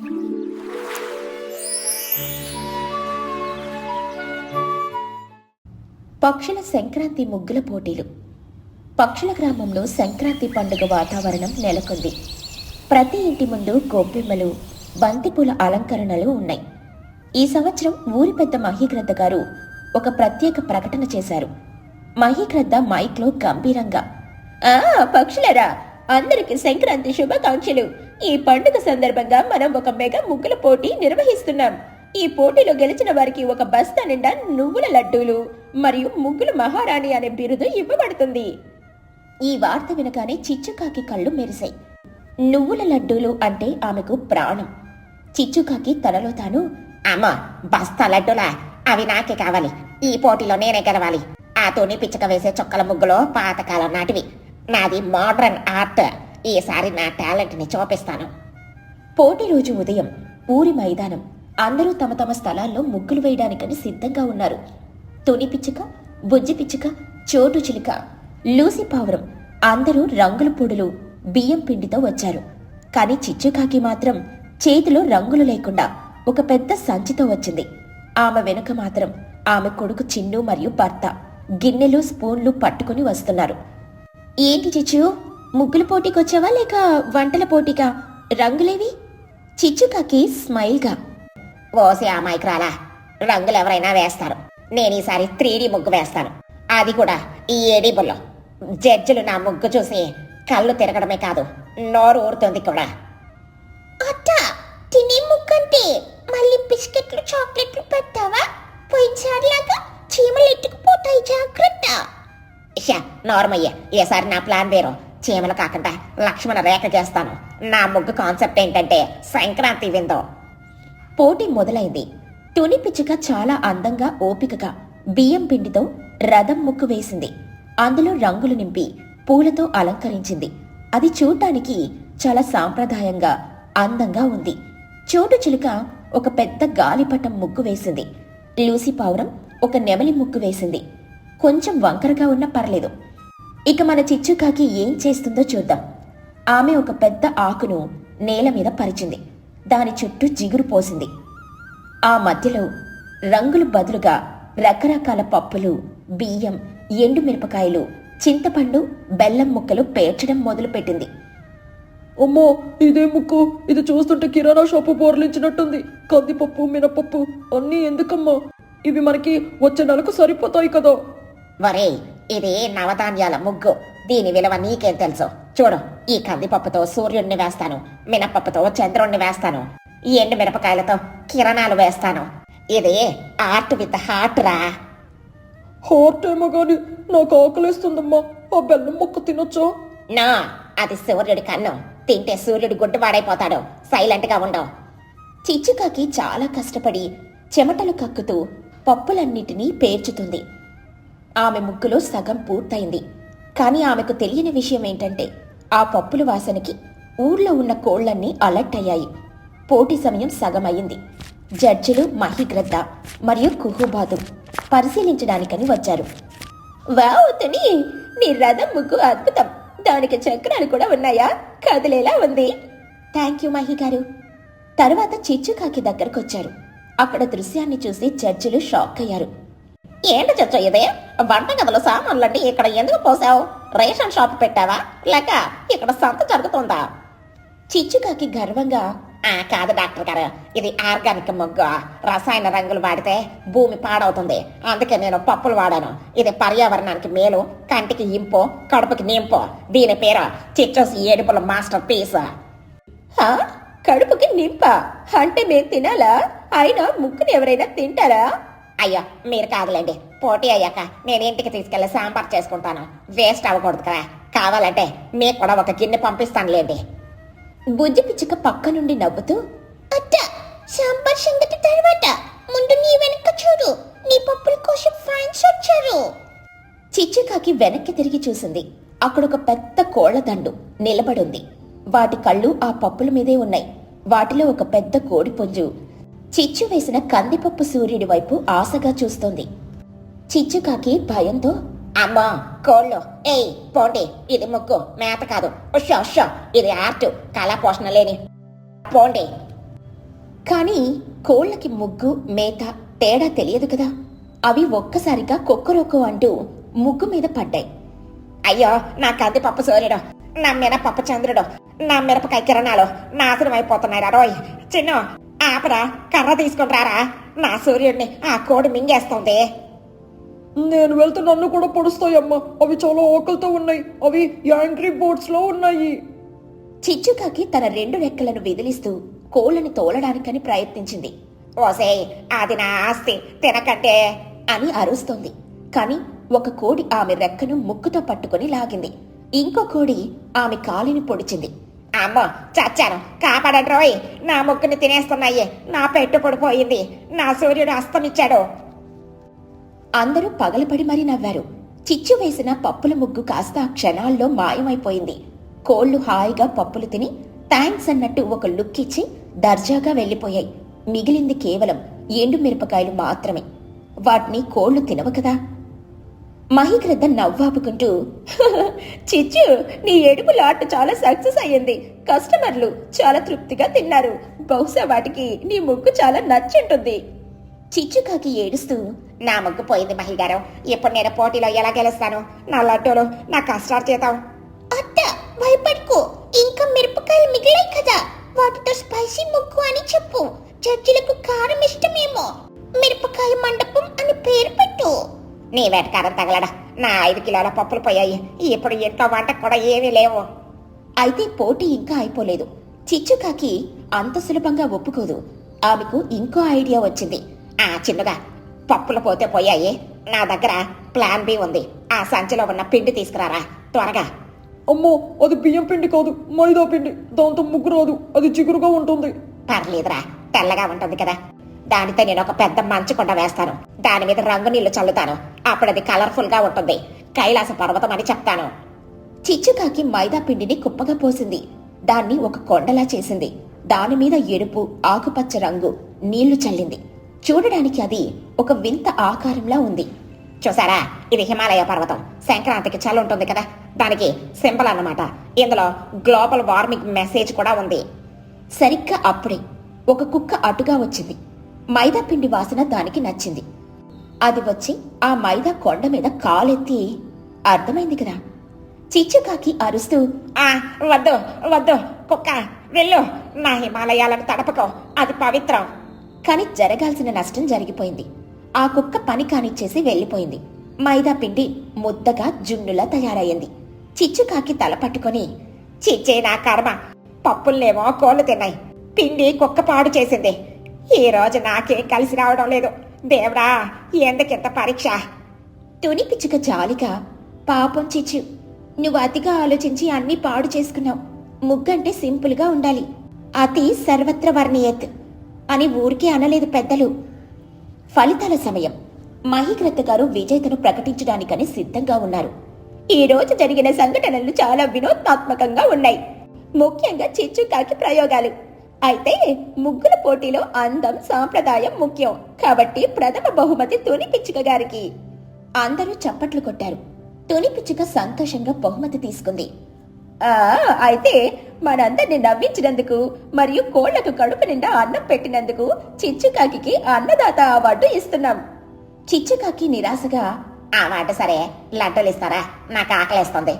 పక్షుల సంక్రాంతి ముగ్గుల పోటీలు. పక్షుల గ్రామంలో సంక్రాంతి పండుగ వాతావరణం నెలకొంది. ప్రతి ఇంటి ముందు గొబ్బెమ్మలు బంతిపూల అలంకరణలు ఉన్నాయి. ఈ సంవత్సరం ఊరి పెద్ద మహీగ్రద్ద గారు ఒక ప్రత్యేక ప్రకటన చేశారు. మహీగ్రద్ద మైక్లో గంభీరంగా ఆ పక్షులరా అందరికీ సంక్రాంతి శుభాకాంక్షలు. ఈ పండుగ సందర్భంగా మనం ఒక మెగా ముగ్గుల పోటీ నిర్వహిస్తున్నాం. ఈ పోటీలో గెలిచిన వారికి ఒక బస్తా నిండా నువ్వుల లడ్డూలు మరియు ముగ్గుల మహారాణి అనే బిరుదు ఇవ్వబడుతుంది. ఈ వార్త వినగానే చిచ్చుకాకి కళ్ళు మెరిశాయి నువ్వుల లడ్డూలు అంటే ఆమెకు ప్రాణం. చిచ్చుకాకి తనలో తాను అమ్మా బస్తా లడ్డులా? అవి నాకే కావాలి. ఈ పోటీలో నేనే గెలవాలి. ఆ తోని పిచ్చక వేసే చొక్కల ముగ్గులో పాతకాలం నాటివి. నాది మోడ్రన్ ఆర్ట్ ఈసారి నా టాలెంట్ని చూపిస్తాను. పోటీ రోజు ఉదయం ఊరి మైదానం అందరూ తమ తమ స్థలాల్లో ముగ్గులు వేయడానికని సిద్ధంగా ఉన్నారు. తుని పిచ్చుక బుజ్జి పిచ్చుక చోటు చిలుక లూసి పావురం అందరూ రంగుల పొడులు బియ్యం పిండితో వచ్చారు. కానీ చిచ్చుకాకి మాత్రం చేతిలో రంగులు లేకుండా ఒక పెద్ద సంచితో వచ్చింది. ఆమె వెనుక మాత్రం ఆమె కొడుకు చిన్ను మరియు భర్త గిన్నెలు స్పూన్లు పట్టుకుని వస్తున్నారు. ఏంటి చిచ్చు? ముగ్గుల పోటీకి వచ్చావా లేక వంటల పోటీకా? రంగులేవి? చిచ్చుకాకి స్మైల్గా. ఓసి అమాయకురాలా రంగులు ఎవరైనా వేస్తారు. నేను ఈసారి త్రీ ముగ్గు వేస్తాను. అది కూడా ఈ ఏడీబుల్లో జడ్జిలు నా ముగ్గు చూసి కళ్ళు తిరగడమే కాదు నోరు ఊరుతుంది కూడా. అట్ట తినే ముక్కంటే మళ్ళీ బిస్కెట్లు చాక్లెట్లు పెట్టావా? పోయినసారిలాగా చీమలు ఎట్టుకుపోతాయి జాగ్రత్త. ఇషా నార్మయ్య ఈసారి నా ప్లాన్ వేరు. చీమలు కాకుండా లక్ష్మణ రేఖ చేస్తాను. నా ముగ్గు కాన్సెప్ట్ ఏంటంటే సంక్రాంతి విందో. పోటీ మొదలైంది. తుని పిచ్చుక చాలా అందంగా ఓపికగా బియ్యం పిండితో రథం ముక్కు వేసింది. అందులో రంగులు నింపి పూలతో అలంకరించింది. అది చూడ్డానికి చాలా సాంప్రదాయంగా అందంగా ఉంది. చోటు చిలుక ఒక పెద్ద గాలిపటం ముగ్గు వేసింది. లూసి పావురం ఒక నెమలి ముగ్గు వేసింది. కొంచెం వంకరగా ఉన్నా పర్లేదు. ఇక మన చిచ్చుకాకి ఏం చేస్తుందో చూద్దాం. ఆమె ఒక పెద్ద ఆకును నేల మీద పరిచింది. దాని చుట్టూ జిగురు పోసింది. ఆ మధ్యలో రంగులు బదులుగా రకరకాల పప్పులు బియ్యం ఎండు మిరపకాయలు చింతపండు బెల్లం ముక్కలు పేర్చడం మొదలుపెట్టింది. అమ్మో ఇదే ముక్కు. ఇది చూస్తుంటే కిరాణా షాపు బోర్లించినట్టుంది. కందిపప్పు మినపప్పు అన్నీ ఎందుకమ్మా? ఇవి మనకి వచ్చే నెలకు సరిపోతాయి కదా. వరే ఇది నవధాన్యాల ముగ్గు. దీని విలువ నీకేం తెలుసు? చూడు ఈ కందిపప్పుతో సూర్యుడిని వేస్తాను మినపప్పుతో చంద్రుణ్ణి వేస్తాను ఈ ఎండు మిరపకాయలతో కిరణాలు వేస్తాను. ఇది ఆర్ట్ విత్ హార్ట్ రా. హార్ట్ ఏమో గాని నాకు ఆకలేస్తుందమ్మా. ఆ బెల్లం ముక్క తినొచ్చా? నా అది సూర్యుడి కన్ను. తింటే సూర్యుడు గుడ్డువాడైపోతాడు. సైలెంట్గా ఉండవు చిచ్చుకాకి చాలా కష్టపడి చెమటలు కక్కుతూ పప్పులన్నిటినీ పేర్చుతుంది. ఆమె ముగ్గులో సగం పూర్తయింది. కానీ ఆమెకు తెలియని విషయం ఏంటంటే ఆ పప్పుల వాసనకి ఊర్లో ఉన్న కోళ్ళన్నీ అలర్ట్ అయ్యాయి. పోటీ సమయం సగం అయింది జడ్జిలు మహిగ్రద్ద మరియు కుహుబాదు పరిశీలించడానికని వచ్చారు. వావుతుని నీ రథం ముగ్గు అద్భుతం! దానికి చక్రాలు కూడా ఉన్నాయా? కదిలేలా ఉంది! థ్యాంక్ యూ మహి గారు తర్వాత చిచ్చుకాకి దగ్గరకొచ్చారు. అక్కడ దృశ్యాన్ని చూసి జడ్జిలు షాక్ అయ్యారు. ఏంటి చచ్చ ఇదే? వంట గదుల సామాన్లన్నీ ఇక్కడ ఎందుకు పోసావు? రేషన్ షాప్ పెట్టావా? లేక ఇక్కడ సంత జరుగుతుందా? చిచ్చుకాకి గర్వంగా ఆ కాదు డాక్టర్ గారు ఇది ఆర్గానిక్ ముగ్గు. రసాయన రంగులు వాడితే భూమి పాడవుతుంది. అందుకే నేను పప్పులు వాడాను. ఇది పర్యావరణానికి మేలు కంటికి ఇంపు కడుపుకి నింపు. దీని పేరు చిచ్చోస్ ఏడుపుల మాస్టర్ పీస్. కడుపుకి నింప? అంటే మేము తినాలా? అయినా ముక్కుని ఎవరైనా తింటారా? అయ్యో మీరు కాదులేండి. పోటీ అయ్యాక నేను ఇంటికి తీసుకెళ్ళి సాంబార్ చేసుకుంటాను. వేస్ట్ అవ్వకూడదు కదా. కావాలంటే మీకు కూడా ఒక గిన్నె పంపిస్తానులేండి. బుజ్జి పిచ్చుక పక్క నుండి నవ్వుతూ అత్త సాంబార్ సంగతి తర్వాత. ముందు నీ వెనక చూడు. నీ పప్పుల కోసం ఫ్యాన్స్ వచ్చారు చిచ్చుకాకి వెనక్కి తిరిగి చూసింది. అక్కడ ఒక పెద్ద కోళ్ళదండు నిలబడుంది. వాటి కళ్ళు ఆ పప్పుల మీదే ఉన్నాయి. వాటిలో ఒక పెద్ద కోడిపుంజు చిచ్చు వేసిన కందిపప్పు సూర్యుడి వైపు ఆశగా చూస్తోంది. చిచ్చుకాకి భయంతో అమ్మా కోళ్ళు. ఏయ్ పోండి. ఇది ముగ్గు మేత కాదు. ఉషో ఉషో. ఇది ఆర్ట్ కళా పోషణ లేని. పోండి. కానీ కోళ్ళకి ముగ్గు మేత తేడా తెలియదు కదా. అవి ఒక్కసారిగా కుక్కరొక్కు అంటూ ముగ్గు మీద పడ్డాయి. అయ్యో నా కందిపప్పు సూర్యుడు. నా మినపప్పు చంద్రుడు. నా మిరపకాయ కిరణాలు నాశనం అయిపోతున్నాయి రోయ్ చిన్న. ఆపరా కర్ర తీసుకుని రారా నా సూర్యుడిని ఆ కోడి మింగేస్తుంది. నేను వెళ్తే నన్ను కూడా పొడుస్తాయమ్మా. అవి చాలా ఆకలితో ఉన్నాయి. అవి యాంగ్రీ బోర్డ్స్లో ఉన్నాయి. చిచ్చుకాకి తన రెండు రెక్కలను విదిలిస్తూ కోళ్ళని తోలడానికని ప్రయత్నించింది. ఓసేయ్ అది నా ఆస్తి తినకంటే అని అరుస్తోంది. కాని ఒక కోడి ఆమె రెక్కను ముక్కుతో పట్టుకొని లాగింది. ఇంకో కోడి ఆమె కాలిని పొడిచింది. అమ్మో చచ్చాను. కాపాడండి రోయ్ నా ముక్కుని తినేస్తున్నాయి నా పెట్టు పోయింది. నా సూర్యుడు అస్తమిచ్చాడు. అందరూ పగలపడి మరీ నవ్వారు. చిచ్చు వేసిన పప్పుల ముగ్గు కాస్త ఆ క్షణాల్లో మాయమైపోయింది. కోళ్ళు హాయిగా పప్పులు తిని థ్యాంక్స్ అన్నట్టు ఒక లుక్ ఇచ్చి దర్జాగా వెళ్ళిపోయాయి. మిగిలింది కేవలం ఎండు మిరపకాయలు మాత్రమే. వాటిని కోళ్ళు తినవు కదా. మహిగ్రద్ద నవ్వాపుకుంటూ చిచ్చు నీ ఏడుపు లాట్ చాలా సక్సెస్ అయ్యింది. కస్టమర్లు చాలా తృప్తిగా తిన్నారు. బహుశా వాటికి నీ ముగ్గు చాలా నచ్చుంటుంది. చిచ్చుకాకి ఏడుస్తూ నా ముగ్గు పోయింది మహిగారం. ఇప్పుడు నేను పోటీలో ఎలా గెలుస్తాను? నా లడ్డూలు నా కష్టాలు చేద్దాం. అత్త భయపడుకో. వెటకారం తగలడా? నా ఐదు కిలోల పప్పులు పోయాయి. ఇప్పుడు ఇంట్లో వంట కూడా ఏమీ లేవు. అయితే పోటీ ఇంకా అయిపోలేదు. చిచ్చుకాకి అంత సులభంగా ఒప్పుకోదు. ఆమెకు ఇంకో ఐడియా వచ్చింది. ఆ చిన్నగా పప్పులు పోతే పోయాయి. నా దగ్గర ప్లాన్ బి ఉంది. ఆ సంచిలో ఉన్న పిండి తీసుకురారా? త్వరగా. అమ్మో అది బియ్యం పిండి కాదు మైదా పిండి. దాంతో ముగ్గు రాదు. అది చిగురుగా ఉంటుంది. పర్లేదురా తెల్లగా ఉంటుంది కదా. దానితో నేను ఒక పెద్ద మంచు కొండ వేస్తాను. దాని మీద రంగు నీళ్ళు చల్లుతాను. అప్పుడు అది కలర్ఫుల్గా ఉంటుంది. కైలాస పర్వతం అని చెప్తాను. చిచ్చుకాకి మైదా పిండిని కుప్పగా పోసింది. దాన్ని ఒక కొండలా చేసింది. దాని మీద ఎరుపు ఆకుపచ్చ రంగు నీళ్ళు చల్లింది. చూడడానికి అది ఒక వింత ఆకారంలా ఉంది. చూసారా? ఇది హిమాలయ పర్వతం. సంక్రాంతికి చలి ఉంటుంది కదా? దానికి సింబల్ అన్నమాట. ఇందులో గ్లోబల్ వార్మింగ్ మెసేజ్ కూడా ఉంది. సరిగ్గా అప్పుడే ఒక కుక్క అటుగా వచ్చింది. మైదా పిండి వాసన దానికి నచ్చింది. అది వచ్చి ఆ మైదా కొండ మీద కాలెత్తి అర్థమైంది కదా. చిచ్చుకాకి అరుస్తూ ఆ వద్దు వద్దు కుక్క వెళ్ళు. నా హిమాలయాలను తడపకో. అది పవిత్రం. కాని జరగాల్సిన నష్టం జరిగిపోయింది. ఆ కుక్క పని కానిచ్చేసి వెళ్ళిపోయింది. మైదా పిండి ముద్దగా జున్నులా తయారయ్యింది. చిచ్చుకాకి తల పట్టుకొని చిచ్చే నా కర్మ. పప్పుల్నేమో కోళ్ళు తిన్నాయి. పిండి కుక్క పాడు చేసింది. ఈ రోజు నాకేం కలిసి రావడం లేదు. దేవుడా ఎందుకింత పరీక్ష? తుని పిచ్చుక జాలిగా పాపం చిచ్చు. నువ్వు అతిగా ఆలోచించి అన్నీ పాడు చేసుకున్నావు. ముగ్గంటే సింపుల్గా ఉండాలి. అతి సర్వత్ర వర్ణీయత్ అని ఊరికే అనలేదు పెద్దలు. ఫలితాల సమయం. మహీకృత గారు విజేతను ప్రకటించడానికని సిద్ధంగా ఉన్నారు. ఈ రోజు జరిగిన సంఘటనలు చాలా వినోదాత్మకంగా ఉన్నాయి. ముఖ్యంగా చిచ్చుకాకి ప్రయోగాలు. అయితే ముగ్గుల పోటీలో అందం సాంప్రదాయం ముఖ్యం. కాబట్టి ప్రథమ బహుమతి తుని పిచ్చుక గారికి. అందరూ చప్పట్లు కొట్టారు. తుని పిచ్చుక సంతోషంగా బహుమతి తీసుకుంది. అయితే మనందరిని నవ్వించినందుకు మరియు కోళ్ళకు కడుపు నిండా అన్నం పెట్టినందుకు చిచ్చుకాకి అన్నదాత అవార్డు ఇస్తున్నాం. చిచ్చుకాకి నిరాశగా ఆ మాట సరే లడ్డలు ఇస్తారా? నాకు ఆకలేస్తుంది.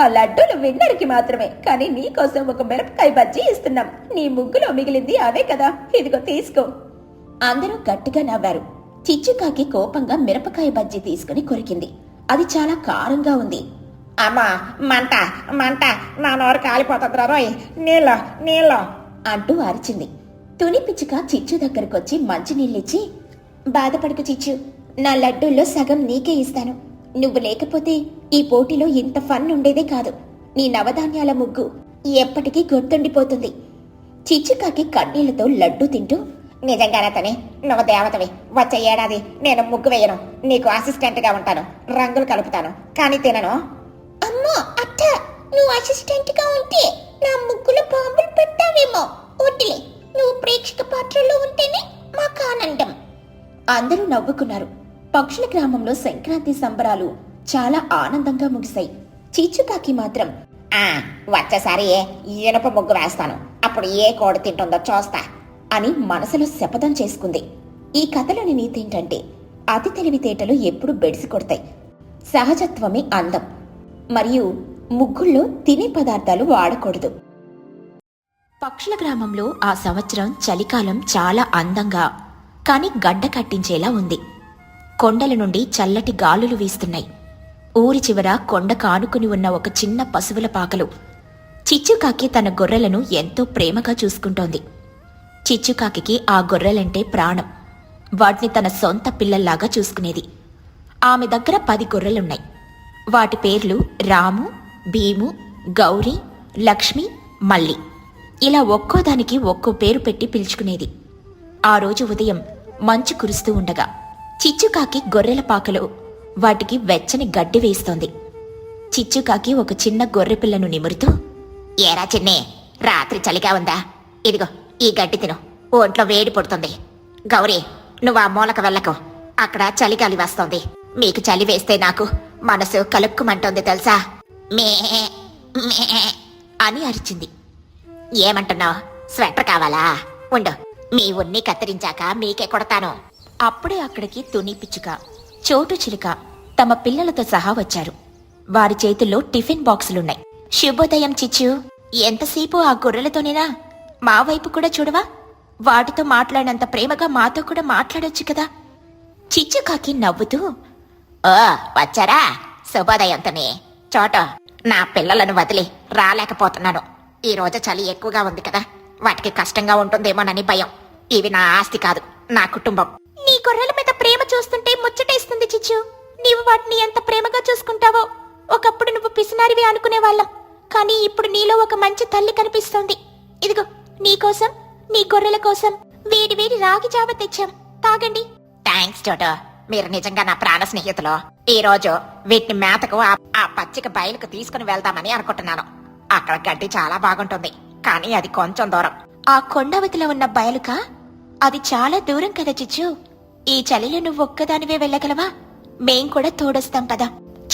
ఆ లడ్డూలు విన్నర్కి మాత్రమే. కానీ నీకోసం ఒక మిరపకాయ బజ్జీ ఇస్తున్నాం. నీ ముగ్గులో మిగిలింది అవే కదా. ఇదిగో తీసుకో. అందరూ గట్టిగా నవ్వారు. చిచ్చుకాకి కోపంగా మిరపకాయ బజ్జీ తీసుకుని కొరికింది. అది చాలా కారంగా ఉంది. అమ్మా మంట మంట. నా నోరు కాలిపోతుంది రోయ్. నీళ్ళు నీళ్ళు. అంటూ అరిచింది. తుని పిచ్చుక చిచ్చు దగ్గరకొచ్చి మంచినీళ్ళిచ్చి బాధపడకు చిచ్చు నా లడ్డూల్లో సగం నీకే ఇస్తాను. నువ్వు లేకపోతే ఈ పోటీలో ఇంత ఫన్ ఉండేదే కాదు. నీ నవధాన్యాల ముగ్గు ఎప్పటికీ గుర్తుండిపోతుంది. చిచ్చుకాకి కన్నీళ్ళతో లడ్డు తింటూ నిజంగానే తనే? నువ్వు దేవతవి వచ్చే ఏడాది నేను ముగ్గు వేయను. నీకు అసిస్టెంట్గా ఉంటాను. రంగులు కలుపుతాను. కానీ తినను. అమ్మో అత్త నువ్వు అసిస్టెంట్గా ఉంటే నా ముగ్గులో బాంబులు పెట్టావేమో వదిలే నువ్వు ప్రేక్షక పాత్రలో ఉంటేనే మాకు ఆనందం. అందరూ నవ్వుకున్నారు. పక్షుల గ్రామంలో సంక్రాంతి సంబరాలు చాలా ఆనందంగా ముగిశాయి. చీచుకాకి మాత్రం ఆ వచ్చేసారి ఇనప ముగ్గు వేస్తాను. అప్పుడు ఏ కోడ తింటుందో చూస్తా అని మనసులో శపథం చేసుకుంది. ఈ కథలోని నీతి ఏంటంటే అతి తెలివితేటలు ఎప్పుడు బెడిసి కొడతాయి. సహజత్వమే అందం. మరియు ముగ్గుల్లో తినే పదార్థాలు వాడకూడదు. పక్షుల గ్రామంలో ఆ సంవత్సరం చలికాలం చాలా అందంగా కానీ గడ్డ కట్టించేలా ఉంది. కొండల నుండి చల్లటి గాలులు వీస్తున్నాయి. ఊరి చివర కొండ కానుకుని ఉన్న ఒక చిన్న పశువుల పాకలు. చిచ్చుకాకి తన గొర్రెలను ఎంతో ప్రేమగా చూసుకుంటోంది. చిచ్చుకాకి ఆ గొర్రెలంటే ప్రాణం. వాటిని తన సొంత పిల్లల్లాగా చూసుకునేది. ఆమె దగ్గర పది గొర్రెలున్నాయి. వాటి పేర్లు రాము భీము గౌరీ లక్ష్మి మల్లి. ఇలా ఒక్కో దానికి ఒక్కో పేరు పెట్టి పిలుచుకునేది. ఆ రోజు ఉదయం మంచు కురుస్తూ ఉండగా చిచ్చుకాకి గొర్రెల పాకలో. వాటికి వెచ్చని గడ్డి వేస్తోంది. చిచ్చుకాకి ఒక చిన్న గొర్రె పిల్లను నిమురుతూ ఏరా చిన్నే రాత్రి చలిగా ఉందా? ఇదిగో ఈ గడ్డి తిను. ఒంట్లో వేడి పుడుతుంది. గౌరీ నువ్వు ఆ మూలక వెళ్ళకు. అక్కడ చలిగాలి వస్తోంది. మీకు చలి వేస్తే నాకు మనసు కలుక్కుమంటోంది తెలుసా? మే మే అని అరిచింది. ఏమంటున్నావు? స్వెటర్ కావాలా? ఉండు. మీ ఉన్ని కత్తిరించాక మీకే కొడతాను. అప్పుడే అక్కడికి తుని పిచ్చుక చోటు చిలుక తమ పిల్లలతో సహా వచ్చారు. వారి చేతుల్లో టిఫిన్ బాక్సులున్నాయి. శుభోదయం చిచ్చు ఎంతసేపు ఆ గొర్రెలతోనేనా? మా వైపు కూడా చూడవా? వాటితో మాట్లాడినంత ప్రేమగా మాతో కూడా మాట్లాడొచ్చు కదా? చిచ్చుకాకి నవ్వుతూ ఓ వచ్చారా? శుభోదయంతోనే చోట. నా పిల్లలను వదిలి రాలేకపోతున్నాను. ఈ రోజు చలి ఎక్కువగా ఉంది కదా. వాటికి కష్టంగా ఉంటుందేమోనని భయం. ఇవి నా ఆస్తి కాదు నా కుటుంబం. నీ గొర్రెల మీద ప్రేమ చూస్తుంటే ముచ్చటేస్తుంది చిచ్చు. నీవు వాటిని ఎంత ప్రేమగా చూసుకుంటావో ఒకప్పుడు నువ్వు పిసినారివి అనుకునే వాళ్ళం కానీ ఇప్పుడు నీలో ఒక మంచి తల్లి కనిపిస్తోంది. ఇదిగో నీకోసం నీ గొర్రెల కోసం వేడి వేడి రాగి జావ తెచ్చాం. తాగండి. థ్యాంక్స్ చోటు మీరు నిజంగా నా ప్రాణ స్నేహితులు. ఈ రోజు వీటిని మేతకు ఆ పచ్చిక బయలుకు తీసుకుని వెళ్దామని అనుకుంటున్నాను. అక్కడ గడ్డి చాలా బాగుంటుంది. కానీ అది కొంచెం దూరం. ఆ కొండవతిలో ఉన్న బయలుక? అది చాలా దూరం కదా చిచ్చు. ఈ చలిలో నువ్వు ఒక్కదానివే వెళ్ళగలవా? మేం కూడా తోడొస్తాం పదా.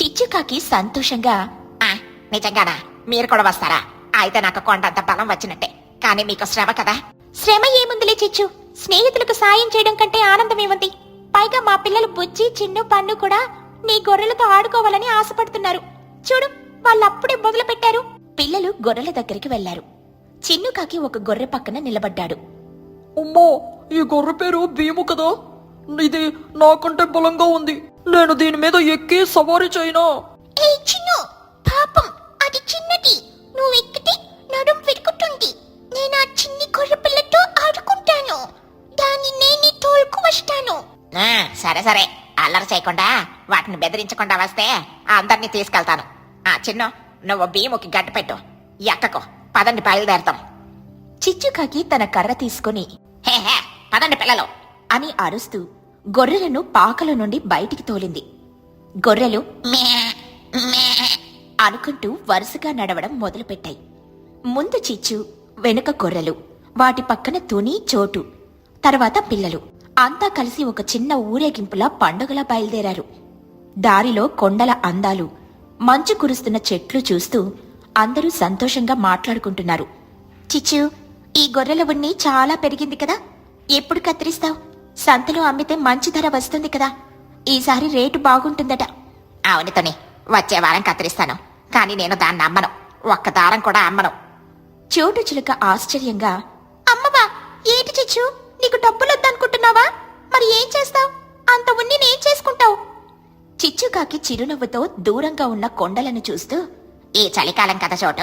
చిచ్చుకాకి సంతోషంగా ఆ, నిజంగానా? మీరు కూడా వస్తారా? అయితే నాకు కొండంత బలం వచ్చినట్టే. కానీ మీకు శ్రమ కదా. శ్రమ ఏముందిలే చిచ్చు? స్నేహితులకు సాయం చేయడం కంటే ఆనందమేముంది పైగా మా పిల్లలు బుజ్జి చిన్ను పన్ను కూడా నీ గొర్రెలతో ఆడుకోవాలని ఆశపడుతున్నారు. చూడు వాళ్ళప్పుడే మొదలు పెట్టారు పిల్లలు గొర్రెల దగ్గరికి వెళ్ళారు చిన్నుకాకి ఒక గొర్రె పక్కన నిలబడ్డాడు. ఉమ్మో ఈ గొర్రె పేరు భీము కదా? ఇది నాకంటే బలంగా ఉంది. నేను దీని మీద ఎక్కి సవారీ చేయనా? ఏ చిన్ను పాపం అది చిన్నది. నువ్వు ఎక్కితే నడుం విరుకుతుంది. నేను ఆ చిన్ని గొర్రె పిల్లతో ఆడుకుంటాను. దాన్ని నేనే తోలుకు వస్తాను. ఆ, సరే సరే. అల్లరి చేయకుండా వాటిని బెదిరించకుండా వస్తే అందరినీ తీసుకెళ్తాను. ఆ చిన్ను నువ్వు భీముకి గడ్డి పెట్టు. ఎక్కకు. పదండి బయలుదేరతాం. చిచ్చుకాకి తన కర్ర తీసుకుని హే హే పదండి పిల్లలు. అని అరుస్తూ గొర్రెలను పాకల నుండి బయటికి తోలింది. గొర్రెలు మే మే అనుకుంటూ వరుసగా నడవడం మొదలుపెట్టాయి. ముందు చిచ్చు వెనుక గొర్రెలు వాటి పక్కన తుని చోటు తర్వాత పిల్లలు. అంతా కలిసి ఒక చిన్న ఊరేగింపులా పండుగలా బయలుదేరారు. దారిలో కొండల అందాలు మంచు కురుస్తున్న చెట్లు చూస్తూ అందరూ సంతోషంగా మాట్లాడుకుంటున్నారు. చిచ్చు ఈ గొర్రెల ఉన్ని చాలా పెరిగింది కదా. ఎప్పుడు కత్తిరిస్తావు? సంతలో అమ్మితే మంచి ధర వస్తుంది కదా. ఈసారి రేటు బాగుంటుందట. అవునితోని వచ్చే వారం కత్తిరిస్తాను. కానీ నేను దాన్ని అమ్మను. ఒక్క దారం కూడా అమ్మను. చోటు చిలుక ఆశ్చర్యంగా అమ్మవా ఏంటి చిచ్చు? నీకు డబ్బులొద్దనుకుంటున్నావా? మరి ఏం చేస్తావు? అంత ఉన్ని నేం చేసుకుంటావు. చిచ్చుకాకి చిరునవ్వుతో దూరంగా ఉన్న కొండలను చూస్తూ ఈ చలికాలం కదా చోటు.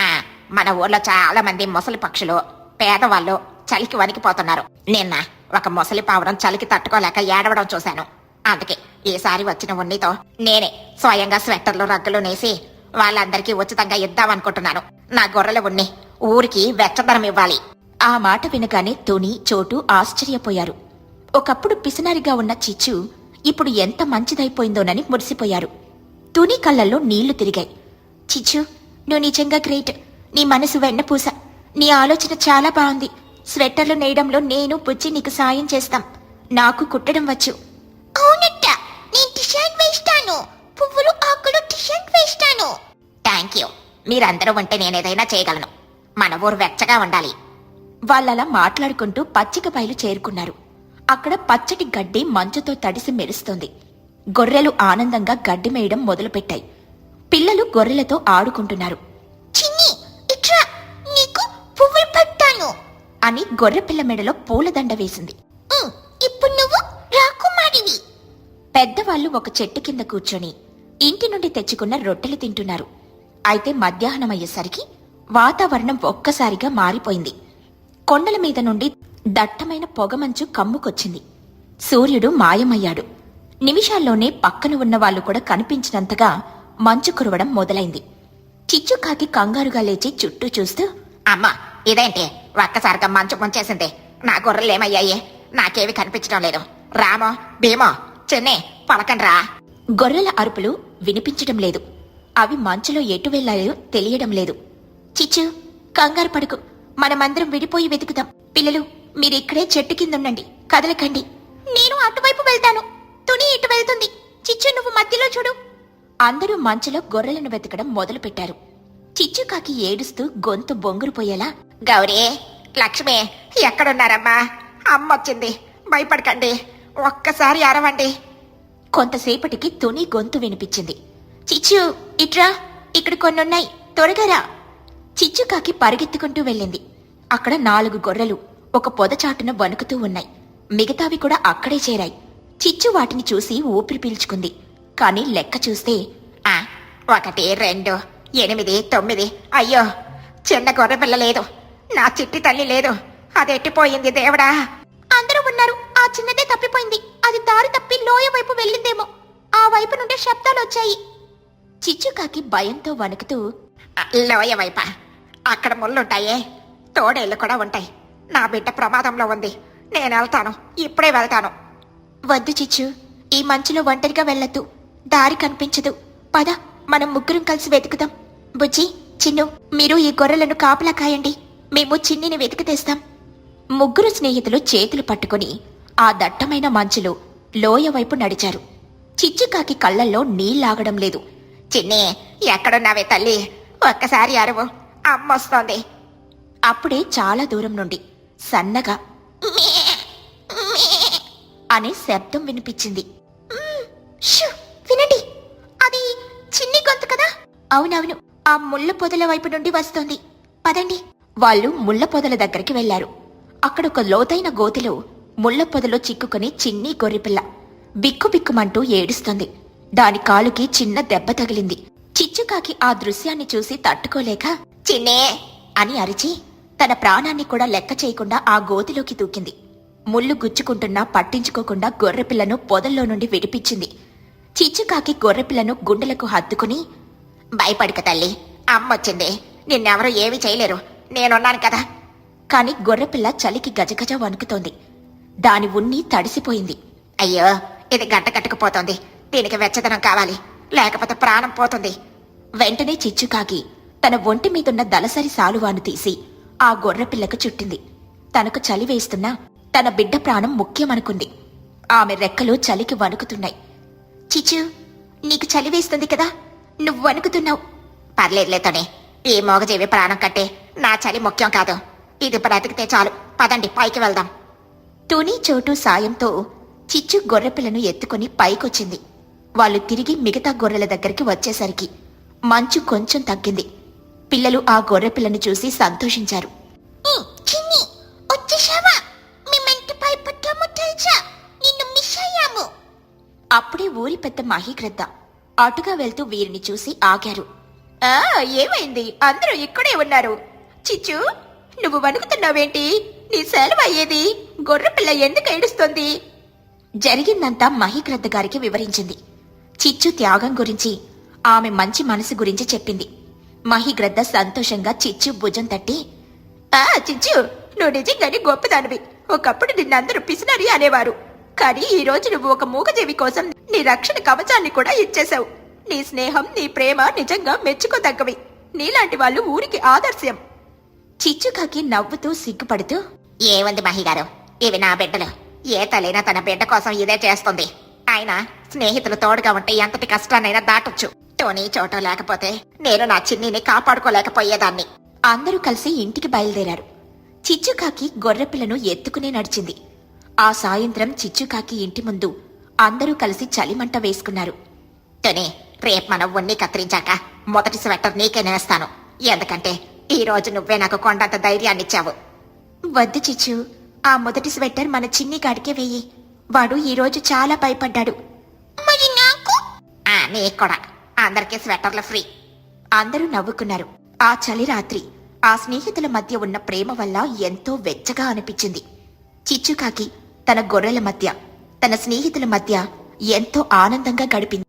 ఆ మన ఊర్లో చాలా మంది ముసలి పక్షులు పేదవాళ్ళు చలికి వణికిపోతున్నారు. నిన్న ఒక ముసలి పావురం చలికి తట్టుకోలేక ఏడవడం చూశాను. అందుకే ఈసారి వచ్చిన ఉన్నితో నేనే స్వయంగా స్వెట్టర్లు రగ్గులు నేసి వాళ్ళందరికీ ఉచితంగా ఇద్దామనుకుంటున్నాను నా గొర్రెల ఉన్ని ఊరికి వెచ్చదనం ఇవ్వాలి. ఆ మాట వినగానే తుని చోటు ఆశ్చర్యపోయారు. ఒకప్పుడు పిసినారిగా ఉన్న చిచ్చు ఇప్పుడు ఎంత మంచిదైపోయిందోనని మురిసిపోయారు. తుని కళ్ళల్లో నీళ్ళు తిరిగాయి. చిచ్చు నువ్వు నిజంగా గ్రేట్. నీ మనసు వెన్నపూస. నీ ఆలోచన చాలా బాగుంది. స్వెట్టర్లు నేయడంలో నేను బుజ్జి నీకు సాయం చేస్తాం. నాకు కుట్టడం వచ్చు. అవునట్ట నేను టీషర్ట్ వేస్తాను. పువ్వులు ఆకులు టీషర్ట్ వేస్తాను. థ్యాంక్ యూ మీరందరూ ఉంటే నేనేదైనా చేయగలను. మన ఊరు వెచ్చగా ఉండాలి. వాళ్ళలా మాట్లాడుకుంటూ పచ్చిక బయలు చేరుకున్నారు. అక్కడ పచ్చటి గడ్డి మంచుతో తడిసి మెరుస్తోంది. గొర్రెలు ఆనందంగా గడ్డి మేయడం మొదలుపెట్టాయి. పిల్లలు గొర్రెలతో ఆడుకుంటున్నారు. చిన్ని ఇట్రా నీకు పువ్వులు అని గొర్రెపిల్ల మెడలో పూలదండ వేసింది. ఇప్పుడు నువ్వు రాకుమారివి. పెద్దవాళ్ళు ఒక చెట్టు కింద కూర్చొని ఇంటి నుండి తెచ్చుకున్న రొట్టెలు తింటున్నారు. అయితే మధ్యాహ్నం అయ్యేసరికి వాతావరణం ఒక్కసారిగా మారిపోయింది. కొండల మీద నుండి దట్టమైన పొగమంచు కమ్ముకొచ్చింది. సూర్యుడు మాయమయ్యాడు. నిమిషాల్లోనే పక్కన ఉన్న వాళ్ళు కూడా కనిపించినంతగా మంచు కురవడం మొదలైంది. చిచ్చుకాకి కంగారుగా లేచి చుట్టూ చూస్తూ అమ్మా ఇదేంటి? ఒక్కసారిగా మంచు ముంచేసింది. నా గొర్రెలేమయ్యాయే? నాకేవి కనిపించడం లేదు. రామో భీమో చెన్నే పలకండ్రా. గొర్రెల అరుపులు వినిపించడం లేదు. అవి మంచులో ఎటు వెళ్ళాయో తెలియడం లేదు. చిచ్చు కంగారు పడుకు. మనమందరం విడిపోయి వెతుకుదాం. పిల్లలు మీరిక్కడే చెట్టు కిందుండండి. కదలకండి. నేను అటువైపు వెళ్తాను. తుని ఇటు వెళ్తుంది. చిచ్చు నువ్వు మధ్యలో చూడు. అందరూ మంచులో గొర్రెలను వెతకడం మొదలుపెట్టారు. చిచ్చుకాకి ఏడుస్తూ గొంతు బొంగురుపోయేలా గౌరీ లక్ష్మి ఎక్కడున్నారమ్మా? అమ్మొచ్చింది భయపడకండి. ఒక్కసారి అరవండి. కొంతసేపటికి తుని గొంతు వినిపించింది. చిచ్చు ఇట్రా ఇక్కడ కొన్నున్నాయి. త్వరగా చిచ్చు చిచ్చుకాకి పరిగెత్తుకుంటూ వెళ్ళింది. అక్కడ నాలుగు గొర్రెలు ఒక పొదచాటున వణుకుతూ ఉన్నాయి. మిగతావి కూడా అక్కడే చేరాయి. చిచ్చు వాటిని చూసి ఊపిరి పీల్చుకుంది. కాని లెక్క చూస్తే ఆ, ఒకటి రెండు ఎనిమిది తొమ్మిది అయ్యో చిన్న గొర్రె పిల్ల లేదు. నా చిట్టి తల్లి లేదు. అదెట్టిపోయింది దేవుడా? అందరూ ఉన్నారు. ఆ చిన్నదే తప్పిపోయింది. అది దారి తప్పి లోయ వైపు వెళ్ళిందేమో. ఆ వైపు నుండి శబ్దాలు వచ్చాయి. చిచ్చుకాకి భయంతో వణుకుతూ లోయ వైప? అక్కడ ముళ్ళుంటాయే. తోడేళ్ళు కూడా ఉంటాయి. నా బిడ్డ ప్రమాదంలో ఉంది. నేను వెళ్తాను. ఇప్పుడే వెళ్తాను. వద్దు చిచ్చు. ఈ మంచులో ఒంటరిగా వెళ్ళొద్దు. దారి కనిపించదు. పద మనం ముగ్గురం కలిసి వెతుకుదాం. బుజ్జి చిన్ను మీరు ఈ గొర్రెలను కాపలా కాయండి. మేము చిన్నిని వెతికి తెస్తాం. ముగ్గురు స్నేహితులు చేతులు పట్టుకొని ఆ దట్టమైన మంచులో లోయ వైపు నడిచారు. చిచ్చికాకి కళ్ళల్లో నీళ్ళాగడం లేదు. చిన్ని ఎక్కడున్నావే తల్లి? ఒక్కసారి అరవు. అమ్మొస్తోంది. అప్పుడే చాలా దూరం నుండి సన్నగా అనే శబ్దం వినిపించింది. వినండి. అది చిన్ని గొంతు కదా? అవునవును. ఆ ముళ్ళ పొదల వైపు నుండి వస్తోంది. పదండి. వాళ్ళు ముళ్ళ పొదల దగ్గరికి వెళ్ళారు అక్కడ ఒక లోతైన గోతిలో ముళ్ళ పొదలో చిన్ని గొర్రెపిల్ల బిక్కుబిక్కుమంటూ ఏడుస్తుంది. దాని కాలుకి చిన్న దెబ్బ తగిలింది. చిచ్చుకాకి ఆ దృశ్యాన్ని చూసి తట్టుకోలేక చిన్నే అని అరిచి తన ప్రాణాన్ని కూడా లెక్క చేయకుండా ఆ గోతిలోకి దూకింది. ముళ్ళు గుచ్చుకుంటున్నా పట్టించుకోకుండా గొర్రెపిల్లను పొదల్లో నుండి విడిపించింది. చిచ్చుకాకి గొర్రెపిల్లను గుండెలకు హత్తుకుని భయపడక తల్లి అమ్మొచ్చింది. నిన్నెవరూ ఏమి చేయలేరు. నేనున్నాను కదా. కాని గొర్రెపిల్ల చలికి గజగజ వణుకుతోంది. దాని ఉన్ని తడిసిపోయింది. అయ్యో ఇది గంట కట్టుకుపోతోంది. దీనికి వెచ్చదనం కావాలి. లేకపోతే ప్రాణం పోతుంది. వెంటనే చిచ్చుకాకి తన ఒంటి మీదున్న దలసరి సాలువాను తీసి ఆ గొర్రెపిల్లకు చుట్టింది. తనకు చలి వేస్తున్నా తన బిడ్డ ప్రాణం ముఖ్యమనుకుంది. ఆమె రెక్కలు చలికి వణుకుతున్నాయి. చిచ్చు నీకు చలి వేస్తుంది కదా. నువ్వు వణుకుతున్నావు. పర్లేదులేతోనే ఈ మోగజీవి ప్రాణం కట్టే నా చలి ముఖ్యం కాదు. ఇది బ్రతికితే చాలు. పదండి పైకి వెళ్దాం. తుని చోటు సాయంతో చిచ్చు గొర్రెపిల్లను ఎత్తుకుని పైకొచ్చింది. వాళ్ళు తిరిగి మిగతా గొర్రెల దగ్గరికి వచ్చేసరికి మంచు కొంచెం తగ్గింది. పిల్లలు ఆ గొర్రెపిల్లను చూసి సంతోషించారు. అప్పుడే ఊరి పెద్ద మహిగ్రద్ద అటుగా వెళ్తూ వీరిని చూసి ఆగారు. ఏమైంది? అందరూ ఇక్కడే ఉన్నారు. చిచ్చు నువ్వు వణుకుతున్నావేంటి? నీ సెలవు అయ్యేది గొర్రెపిల్ల ఎందుకు ఏడుస్తోంది? జరిగిందంతా మహిగ్రద్ద గారికి వివరించింది. చిచ్చు త్యాగం గురించి ఆమె మంచి మనసు గురించి చెప్పింది. మహిగ్రద్ద సంతోషంగా చిచ్చు భుజం తట్టి ఆ చిచ్చు నువ్వు నిజంగానే గొప్పదానివి. ఒకప్పుడు నిన్నందరూ పిసినరి అనేవారు. కానీ ఈ రోజు నువ్వు ఒక మూగజీవి కోసం నీ రక్షణ కవచాన్ని కూడా ఇచ్చేశావు. నీ స్నేహం నీ ప్రేమ నిజంగా మెచ్చుకోదగ్గవి. నీలాంటి వాళ్ళు ఊరికి ఆదర్శం. చిచ్చుకాకి నవ్వుతూ సిగ్గుపడుతూ ఏముంది మహిగారు? ఇవి నా బిడ్డలు. ఏ తల్లినా తన బిడ్డ కోసం ఇదే చేస్తుంది. ఆయన స్నేహితులు తోడుగా ఉంటే ఎంతటి కష్టాన్నైనా దాటొచ్చు. టోనీ చోటో లేకపోతే నేను నా చిన్నిని కాపాడుకోలేకపోయేదాన్ని. అందరూ కలిసి ఇంటికి బయలుదేరారు. చిచ్చుకాకి గొర్రెపిల్లను ఎత్తుకునే నడిచింది. ఆ సాయంత్రం చిచ్చుకాకి ఇంటి ముందు అందరూ కలిసి చలిమంట వేసుకున్నారు. తుని రేపు మనం ఉన్ని కత్తిరించాక మొదటి స్వెటర్ నీకే నేస్తాను. ఎందుకంటే ఈ రోజు నువ్వే నాకు కొండంత ధైర్యాన్ని ఇచ్చావు. వద్దు చిచ్చు. ఆ మొదటి స్వెట్టర్ మన చిన్ని గాడికే వెయ్యి వాడు ఈరోజు చాలా భయపడ్డాడు. మరి నాకు? ఆ నీకు కూడా. అందరికీ స్వెటర్లు ఫ్రీ. అందరూ నవ్వుకున్నారు. ఆ చలి రాత్రి ఆ స్నేహితుల మధ్య ఉన్న ప్రేమ వల్ల ఎంతో వెచ్చగా అనిపించింది. చిచ్చుకాకి తన గొర్రెల మధ్య తన స్నేహితుల మధ్య ఎంతో ఆనందంగా గడిపింది.